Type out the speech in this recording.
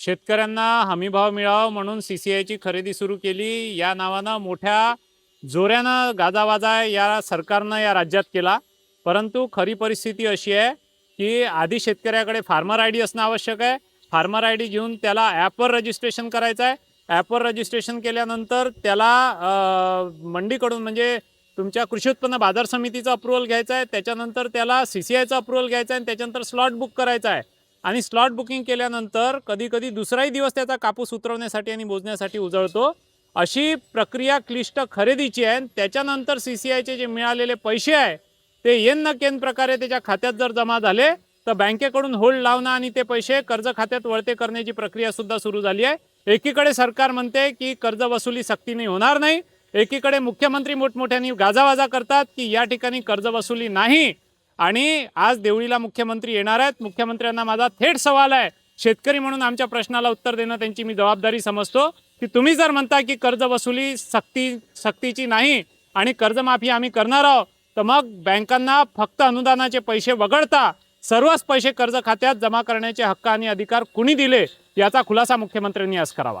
शेतकऱ्यांना हमीभाव मिळावा म्हणून सी सी आयची खरेदी सुरू केली. या नावानं मोठ्या जोऱ्यानं गाजावाजा या सरकारनं या राज्यात केला. परंतु खरी परिस्थिती अशी आहे की आधी शेतकऱ्याकडे फार्मर आय डी असणं आवश्यक आहे. फार्मर आय डी घेऊन त्याला ॲपवर रजिस्ट्रेशन करायचं आहे. ॲपवर रजिस्ट्रेशन केल्यानंतर त्याला मंडीकडून म्हणजे तुमच्या कृषी उत्पन्न बाजार समितीचं अप्रुव्हल घ्यायचं आहे. त्याच्यानंतर त्याला सी सी आयचं अप्रुव्हल घ्यायचं आहे आणि त्याच्यानंतर स्लॉट बुक करायचा आहे. आणि स्लॉट बुकिंग केल्यानंतर कधीकधी दुसराही दिवस त्याचा कापूस उतरवण्यासाठी आणि मोजण्यासाठी उजळतो. अशी प्रक्रिया क्लिष्ट खरेदीची आहे आणि त्याच्यानंतर सी सी आयचे जे मिळालेले पैसे आहे ते येन न केन प्रकारे त्याच्या खात्यात जर जमा झाले तर बँकेकडून होल्ड लावणं आणि ते पैसे कर्ज खात्यात वळते करण्याची प्रक्रिया सुद्धा सुरू झाली आहे. एकीकडे सरकार म्हणते की कर्ज वसुली सक्तीने होणार नाही. एकीकडे मुख्यमंत्री मोठमोठ्यांनी गाजावाजा करतात की या ठिकाणी कर्ज वसुली नाही. आणि आज देवळीला मुख्यमंत्री येणार आहेत. मुख्यमंत्र्यांना माझा थेट सवाल आहे. शेतकरी म्हणून आमच्या प्रश्नाला उत्तर देणं त्यांची मी जबाबदारी समजतो. की तुम्ही जर म्हणता की कर्ज वसुली सक्ती सक्तीची नाही आणि कर्जमाफी आम्ही करणार आहोत तर मग बँकांना फक्त अनुदानाचे पैसे वगळता सर्वच पैसे कर्ज खात्यात जमा करण्याचे हक्क आणि अधिकार कुणी दिले याचा खुलासा मुख्यमंत्र्यांनी आज करावा.